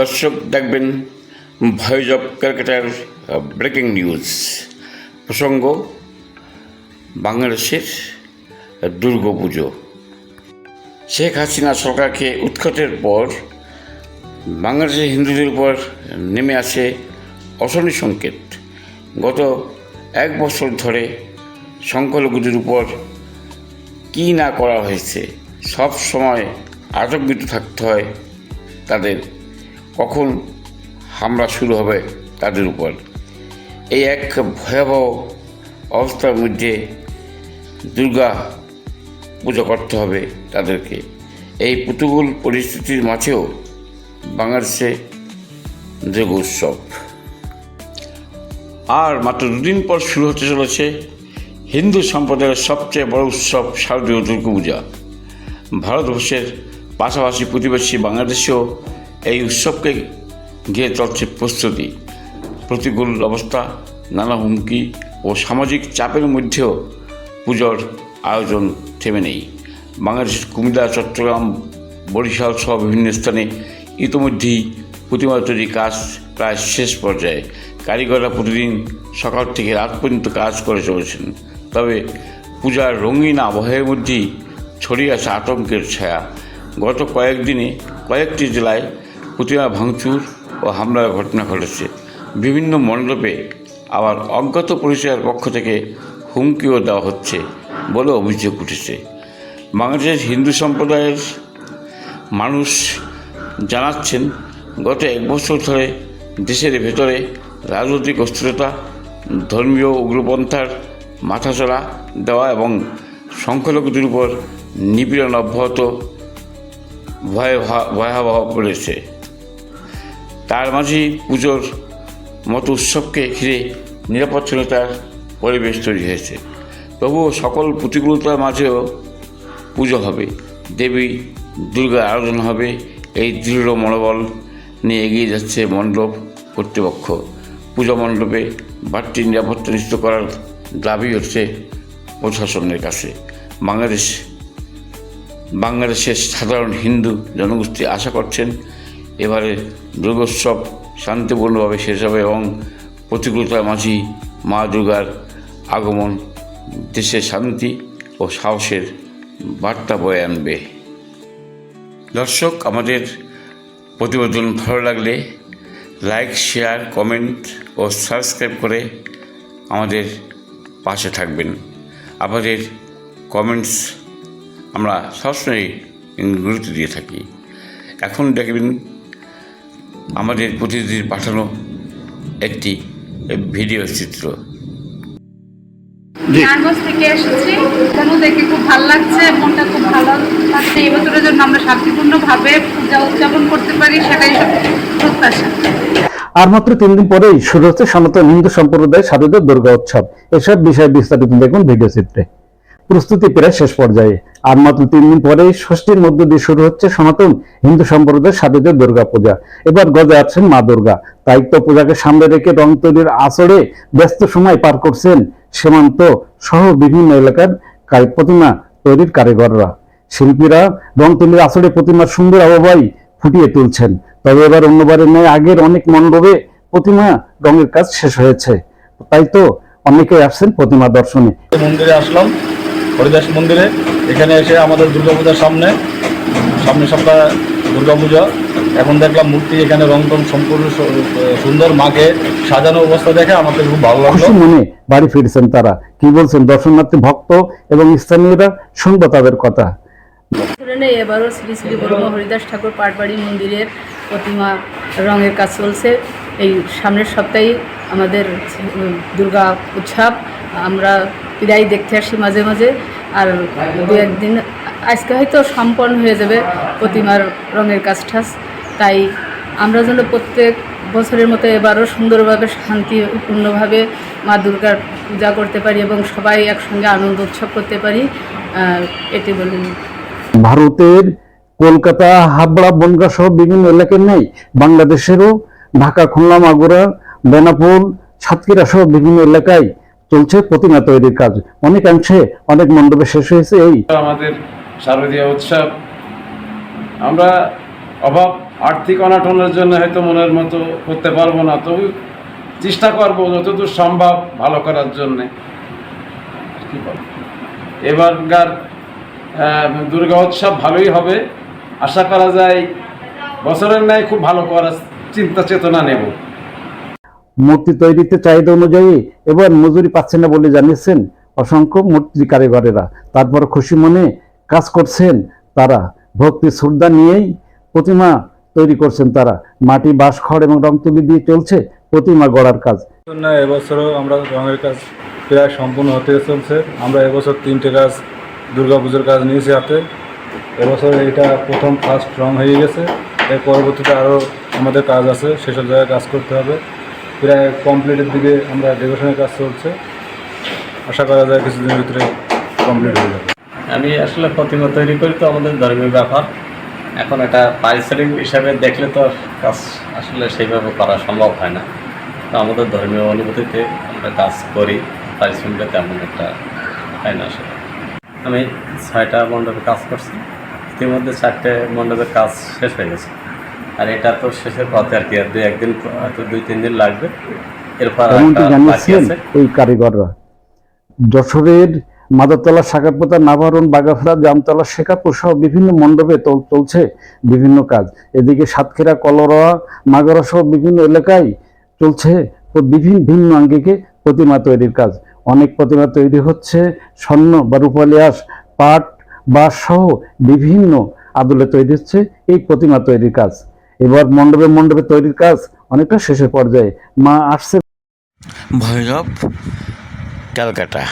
দর্শক দেখবেন voice of ক্যালকাটার ব্রেকিং নিউজ প্রসঙ্গ, বাংলাদেশের দুর্গাপুজো শেখ হাসিনা সরকারকে উৎখাতের পর বাংলাদেশের হিন্দুদের উপর নেমে আসে অশনি সংকেত। গত এক বছর ধরে সংখ্যালঘুদের উপর কী না করা হয়েছে, সব সময় আতঙ্কিত থাকতে হয় তাদের। কখন হামলা শুরু হবে তাদের উপর? এই এক ভয়াবহ অবস্থার মধ্যে দুর্গা পুজো করতে হবে তাদেরকে। এই প্রতিকূল পরিস্থিতির মাঝেও বাংলাদেশে দুর্গা উৎসব। আর মাত্র দুদিন পর শুরু হতে চলেছে হিন্দু সম্প্রদায়ের সবচেয়ে বড় উৎসব শারদীয় দুর্গাপূজা। ভারতবর্ষের পাশাপাশি প্রতিবেশী বাংলাদেশেও এই উৎসবকে ঘিরে চলছে প্রস্তুতি। প্রতিকূল অবস্থা, নানা হুমকি ও সামাজিক চাপের মধ্যেও পুজোর আয়োজন থেমে নেই। বাংলাদেশের কুমিল্লা, চট্টগ্রাম, বরিশাল সহ বিভিন্ন স্থানে ইতিমধ্যেই প্রতিমা তৈরি কাজ প্রায় শেষ পর্যায়ে। কারিগররা প্রতিদিন সকাল থেকে রাত পর্যন্ত কাজ করে চলেছেন। তবে পূজার রঙিন আবহাওয়ার মধ্যেই ছড়িয়ে আছে আতঙ্কের ছায়া। গত কয়েকদিনে কয়েকটি জেলায় প্রতিমা ভাঙচুর ও হামলার ঘটনা ঘটেছে। বিভিন্ন মণ্ডপে আবার অজ্ঞাত পরিচয়ের পক্ষ থেকে হুমকিও দেওয়া হচ্ছে বলে অভিযোগ উঠেছে। বাংলাদেশের হিন্দু সম্প্রদায়ের মানুষ জানাচ্ছেন, গত এক বছর ধরে দেশের ভেতরে রাজনৈতিক অস্থিরতা, ধর্মীয় উগ্রপন্থার মাথাচড়া দেওয়া এবং সংখ্যালঘুদের উপর নিপীড়ন অব্যাহত ভয়াবহ পড়েছে। তার মাঝেই পুজোর মতো উৎসবকে ঘিরে নিরাপত্তহীনতার পরিবেশ তৈরি হয়েছে। তবুও সকল প্রতিকূলতার মাঝেও পুজো হবে। দেবী দুর্গার আরাধনা হবে। এই দৃঢ় মনোবল নিয়ে এগিয়ে যাচ্ছে মণ্ডপ কর্তৃপক্ষ। পূজা মণ্ডপে বাড়তি নিরাপত্তা নিশ্চিত করার দাবি হচ্ছে প্রশাসনের কাছে। বাংলাদেশ বাংলাদেশের সাধারণ হিন্দু জনগোষ্ঠী আশা করছেন এবারে দুর্গোৎসব শান্তিপূর্ণভাবে শেষ হবে এবং প্রতিকূলতার মাঝি মা দুর্গার আগমন দেশে শান্তি ও সাহসের বার্তা বয়ে আনবে। দর্শক, আমাদের প্রতিবেদন ভালো লাগলে লাইক, শেয়ার, কমেন্ট ও সাবস্ক্রাইব করে আমাদের পাশে থাকবেন। আপনাদের কমেন্টস আমরা সবসময় গুরুত্ব দিয়ে থাকি। এখন দেখবেন আমাদের প্রতিনিধির পাঠানো একটি ভিডিও চিত্র। নারায়ণগঞ্জ থেকে এসেছি। এখানেও দেখে খুব ভালো লাগছে মনটা খুব ভালো লাগছে। এই বছরের জন্য আমরা শান্তিপূর্ণভাবে পূজা উদযাপন করতে পারি সেটাই সব প্রত্যাশা। আর মাত্র তিন দিন পরেই শুরু হচ্ছে সনাতন হিন্দু সম্প্রদায় সাধুদের দুর্গা উৎসব। এসব বিষয়ে বিস্তারিত দেখুন ভিডিও চিত্রে। প্রস্তুতি প্রায় শেষ পর্যায়ে। আর মাত্র তিন দিন পরেই ষষ্ঠীর মধ্য দিয়ে শুরু হচ্ছে সনাতন হিন্দু সম্প্রদায়ের সাধুদের দুর্গা পূজা। এবার গজে আছেন মা দুর্গা। তো পূজাকে সামনে রেখে রং তৈরির আসরে ব্যস্ত সময় পার করছেন সীমান্ত সহ বিভিন্ন এলাকার কারি- প্রতিমা তৈরির কারিগররা। শিল্পীরা রং তৈরির আসরে প্রতিমার সুন্দর আবহাওয়াই ফুটিয়ে তুলছেন। তবে এবার অন্যবারের ন্যায় আগের অনেক মণ্ডপে প্রতিমা রঙের কাজ শেষ হয়েছে। তাই তো অনেকে আসছেন প্রতিমা দর্শনে। মন্দিরে আসলাম। হরিদাস মন্দিরে। এখানে এসে আমাদের দুর্গাপূজার সামনে সামনে সপ্তাহে দুর্গাপূজা। এখন দেখলাম মূর্তি এখানে রং টং সম্পূর্ণ সুন্দর মাকে সাজানো অবস্থা দেখে আমাদের খুব ভালো লাগল। মনে বাড়ি ফিরছেন তারা। কি বলছেন দর্শনার্থী ভক্ত এবং স্থানীয়রা শুনব তাদের কথা। এবারও শ্রী শ্রী ব্রহ্ম হরিদাস ঠাকুর পাটবাড়ি মন্দিরের প্রতিমা রঙের কাজ চলছে। এই সামনের সপ্তাহে আমাদের দুর্গা উৎসব। আমরা প্রায় দেখতে আসি মাঝে মাঝে। আর দু একদিন, আজকে হয়তো সম্পন্ন হয়ে যাবে প্রতিমার রঙের কাজ টাজ তাই আমরা যেন প্রত্যেক বছরের মতো এবারও সুন্দরভাবে, শান্তিপূর্ণভাবে মা দুর্গার পূজা করতে পারি এবং সবাই একসঙ্গে আনন্দ উৎসব করতে পারি। এটি বলুন ভারতের কলকাতা, হাবড়া, বনগা সহ বিভিন্ন এলাকায় নেই, বাংলাদেশেরও ঢাকা, খুলনা, মাগুরা বেনাপোল সাতক্ষীরা সহ বিভিন্ন এলাকায় চলছে প্রতিমা তৈরির কাজ। অনেকাংশে অনেক মণ্ডপে শেষ হয়েছে এই। আমাদের শারদীয় উৎসব। আমরা অভাব আর্থিক অনাটনের জন্য হয়তো মনের মতো করতে পারব না, তবু চেষ্টা করব যতদূর সম্ভব ভালো করার জন্যে। এবারকার দুর্গা উৎসব ভালোই হবে। আশা করা যায় বছরের ন্যায় খুব ভালো করার চিন্তা চেতনা নেব। মূর্তি তৈরিতে চাহিদা অনুযায়ী এবার মজুরি পাচ্ছেন না বলে জানিয়েছেন অসংখ্য মূর্তি কারিগরেরা। তারপর খুশি মনে কাজ করছেন তারা। ভক্তি শ্রদ্ধা নিয়েই প্রতিমা তৈরি করছেন তারা। মাটি, বাঁশ, খড় এবং রং তুলি দিয়ে চলছে প্রতিমা গড়ার কাজ। না, এবছরও আমরা রঙের কাজ প্রায় সম্পূর্ণ হতে চলছে। আমরা এবছর তিনটে কাজ দুর্গাপুজোর কাজ নিয়েছি হাতে। এবছর এটা প্রথম ফার্স্ট রং হয়ে গেছে। এর পরবর্তীতে আরও আমাদের কাজ আছে, সেসব জায়গায় কাজ করতে হবে। প্রায় কমপ্লিটের দিকে আমরা ডেকোরেশনের কাজ চলছে। আশা করা যায় কিছুদিনের ভিতরে কমপ্লিট হয়ে যাবে। আমি আসলে প্রতিমা তৈরি করি তো আমাদের ধর্মীয় ব্যাপার। এখন এটা পারিশ্রমিক হিসাবে দেখলে তো কাজ আসলে সেইভাবে করা সম্ভব হয় না। তো আমাদের ধর্মীয় অনুভূতিতে আমরা কাজ করি, পারিশ্রমিকটা তেমন একটা হয় না আসলে। আমি ছয়টা মণ্ডপে কাজ করছি। ইতিমধ্যে চারটে মণ্ডপের কাজ শেষ হয়ে গেছে। আর এটা তো শেষের পথে আর কি আর দুই একদিন দুই তিন দিন লাগবে। এরপর এই কারিগররা। যশোরের মাদারতলা শাখারপোতা নাভারণ বাগাফরা জামতলা শেখাপুর সহ বিভিন্ন মণ্ডপে চলছে বিভিন্ন কাজ। এদিকে সাতক্ষীরা কলরোয়া মাগরা সহ বিভিন্ন এলাকায় চলছে ও বিভিন্ন ভিন্ন আঙ্গিকে প্রতিমা তৈরির কাজ। অনেক প্রতিমা তৈরি হচ্ছে স্বর্ণ বা রূপালি আঁশ পাট বাঁশ সহ বিভিন্ন আদলে তৈরি হচ্ছে এই প্রতিমা তৈরির কাজ। এবার মণ্ডপে মণ্ডপে তৈরির কাজ অনেকটা শেষের পর্যায়ে। মা আসছে। ভৈরব ক্যালকাটা।